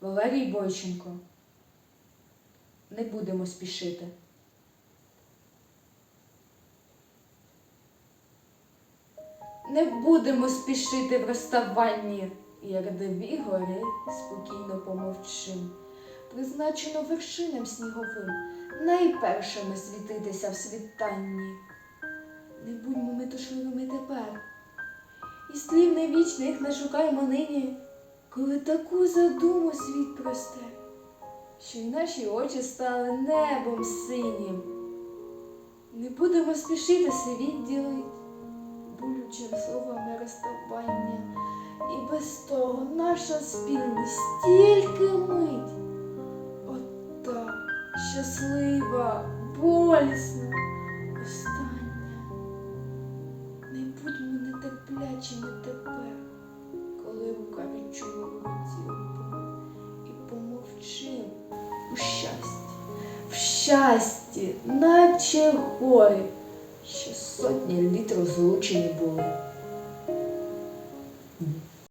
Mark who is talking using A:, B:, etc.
A: Валерій Бойченко. Не будемо спішити. Не будемо спішити в розставанні, і рдові гори спокійно помовчим. Призначено вершинам сніговим найпершими світитися в світанні. Не будьмо метушливими тепер, і слів невічних не шукаймо нині, коли таку задуму світ просте, що й наші очі стали небом синім. Не будемо спішити світ ділить, болючим словами розставання, і без того наша спільність тільки мить. Ота щаслива, болісна, остання. Не будьмо нетерплячими тепер, коли рука відчує щасті, наче гори, що сотні літ розлучені були.